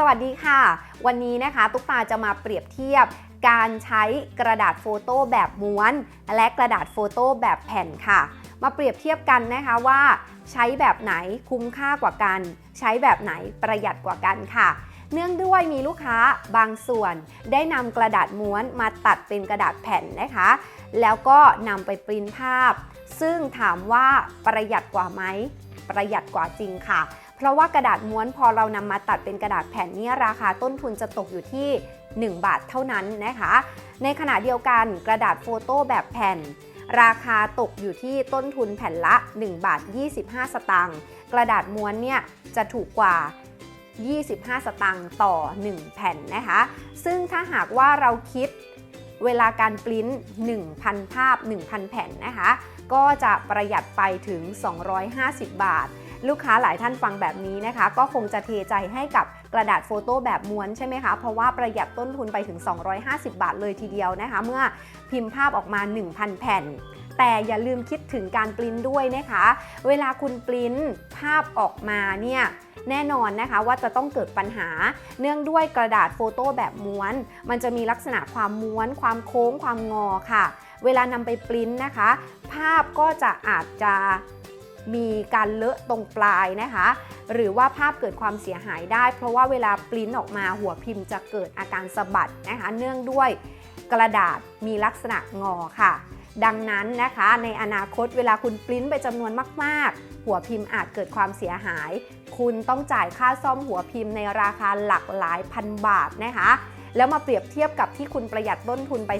สวัสดีค่ะ วันนี้นะคะตุ๊กตาจะมาเปรียบเทียบการใช้กระดาษโฟโต้แบบม้วน และกระดาษโฟโต้แบบแผ่นค่ะ มาเปรียบเทียบกันนะคะว่า ใช้แบบไหนคุ้มค่ากว่ากัน ใช้แบบไหนประหยัดกว่ากันค่ะ เนื่องด้วยมีลูกค้าบางส่วนได้นำกระดาษม้วนมาตัดเป็นกระดาษแผ่นนะคะ แล้วก็นำไปปริ้นภาพ ซึ่งถามว่าประหยัดกว่าไหมประหยัดกว่าจริงค่ะ เพราะว่ากระดาษม้วนพอเรานำมาตัดเป็นกระดาษแผ่นนี่ยราคาต้นทุนจะตกอยู่ที่ 1 บาทเท่านั้นนะคะ ในขณะเดียวกันกระดาษโฟโต้แบบแผ่น ราคาตกอยู่ที่ต้นทุนแผ่นละ 1 บาท 25 สตางค์กระดาษม้วนเนี่ยจะถูกกว่า 25 สตางค์ต่อ 1 แผ่นนะคะ ซึ่งถ้าหากว่าเราคิดเวลาการปริ้น 1,000 ภาพ 1,000 แผ่นนะคะ ก็จะประหยัดไปถึง 250 บาท ลูกค้าหลายท่านฟังแบบนี้นะคะ ก็คงจะเทใจให้กับกระดาษโฟโต้แบบม้วนใช่ไหมคะ เพราะว่าประหยัดต้นทุนไปถึง 250 บาทเลยทีเดียวนะคะ เมื่อพิมพ์ภาพออกมา 1,000 แผ่น แต่อย่าลืมคิดถึงการปริ้นด้วยนะคะ เวลาคุณปริ้นภาพออกมาเนี่ยแน่นอนนะคะว่าจะต้องเกิดปัญหา เนื่องด้วยกระดาษโฟโต้แบบม้วน มันจะมีลักษณะความม้วน ความโค้ง ความงอค่ะ เวลานำไปปริ้นนะคะ ภาพก็จะอาจจะ มีการเลอะตรงปลายนะคะ หรือว่าภาพเกิดความเสียหายได้ เพราะว่าเวลาปริ้นออกมาหัวพิมพ์จะเกิดอาการสะบัดนะคะ เนื่องด้วยกระดาษมีลักษณะงอค่ะ ดังนั้นนะคะในอนาคตเวลาคุณปริ้นไปจำนวนมากๆ หัวพิมพ์อาจเกิดความเสียหาย คุณต้องจ่ายค่าซ่อมหัวพิมพ์ในราคาหลักหลายพันบาทนะคะแล้วมาเปรียบเทียบกับที่คุณประหยัดต้นทุนไป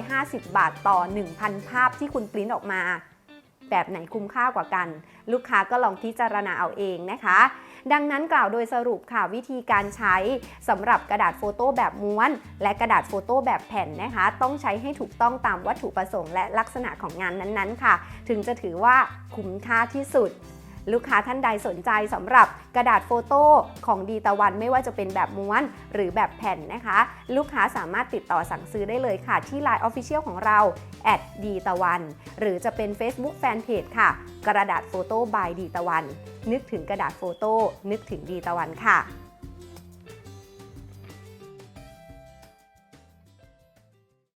250 บาทต่อ 1,000 ภาพที่คุณปริ้นออกมา แบบไหนคุ้มค่ากว่ากัน ลูกค้าก็ลองพิจารณาเอาเองนะคะ ดังนั้นกล่าวโดยสรุปค่ะวิธีการใช้สำหรับกระดาษโฟโต้แบบม้วน และกระดาษโฟโต้แบบแผ่นนะคะ ต้องใช้ให้ถูกต้องตามวัตถุประสงค์และลักษณะของงานนั้นๆ ค่ะ ถึงจะถือว่าคุ้มค่าที่สุด ลูกค้าท่านใดสนใจสำหรับกระดาษโฟโต้ของดีตะวันไม่ว่าจะเป็นแบบม้วนหรือแบบแผ่นนะคะ ลูกค้าสามารถติดต่อสั่งซื้อได้เลยค่ะ ที่ Line Official ของเราดีตะวัน หรือจะเป็น Facebook Fanpage ค่ะ กระดาษโฟโต้บายดีตะวัน นึกถึงกระดาษโฟโต้นึกถึงดีตะวันค่ะ